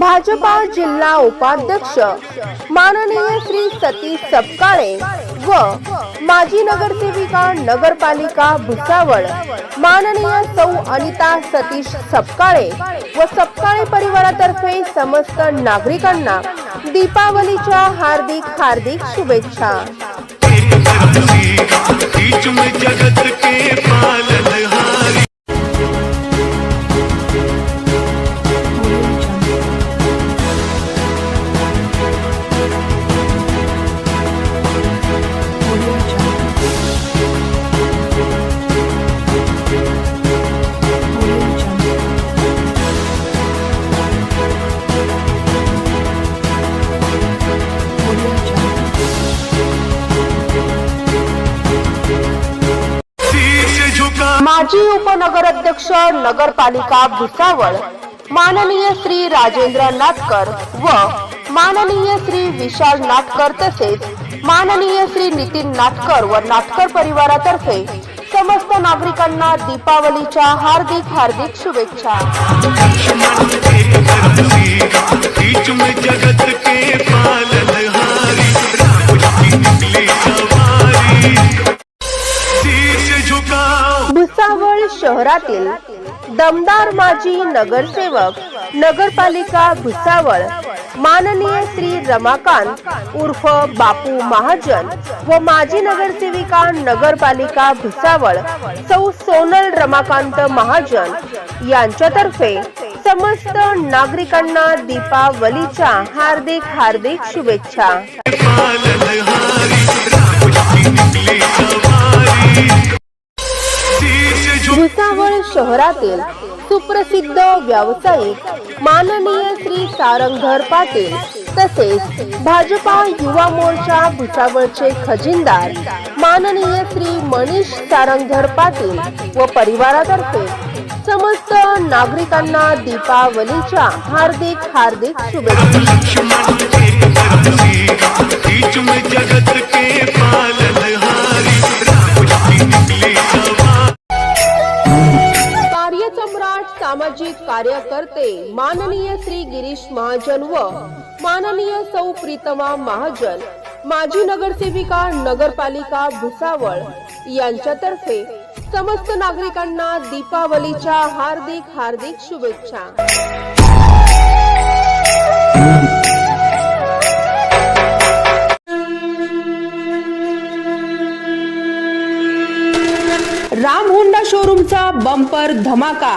भाजपा जिल्हा उपाध्यक्ष माननीय श्री सतीश सपकाळे व माजी नगरसेविका नगरपालिका भुसावळ माननीय सौ अनिता सतीश सपकाळे व सपकाळे परिवारातर्फे समस्त नागरिकांना दीपावलीच्या हार्दिक हार्दिक शुभेच्छा. माजी उपनगराध्यक्ष नगरपालिका भुसावळ माननीय श्री राजेंद्र नाटकर व माननीय श्री विशाल नाटकर तसेच माननीय श्री नितीन नाटकर व नाटकर परिवारातर्फे समस्त नागरिकांना दीपावलीच्या हार्दिक हार्दिक शुभेच्छा. शहरातील दमदार माजी नगरसेवक नगरपालिका भुसावळ माननीय श्री रमाकांत उर्फ बापू महाजन व माजी नगरसेविका नगरपालिका भुसावळ सौ सोनल रमाकांत महाजन यांच्यातर्फे समस्त नागरिकांना दीपावलीच्या हार्दिक हार्दिक शुभेच्छा. भुसावळ शहरातील सुप्रसिद्ध व्यावसायिक माननीय श्री सारंगधर पाटील तसेच भाजपा युवा मोर्चा भुसावळचे खजिनदार माननीय श्री मनीष सारंगधर पाटील व परिवारातर्फे समस्त नागरिकांना दीपावलीच्या हार्दिक हार्दिक शुभेच्छा. सामाजिक कार्यकर्ते माननीय श्री गिरीश महाजन व माननीय सौ प्रीतमा महाजन माजी नगरसेविका नगरपालिका भुसावळ यांच्यातर्फे समस्त नागरिकांना दीपावलीच्या हार्दिक हार्दिक शुभेच्छा. राम होंडा शोरूमचा बंपर धमाका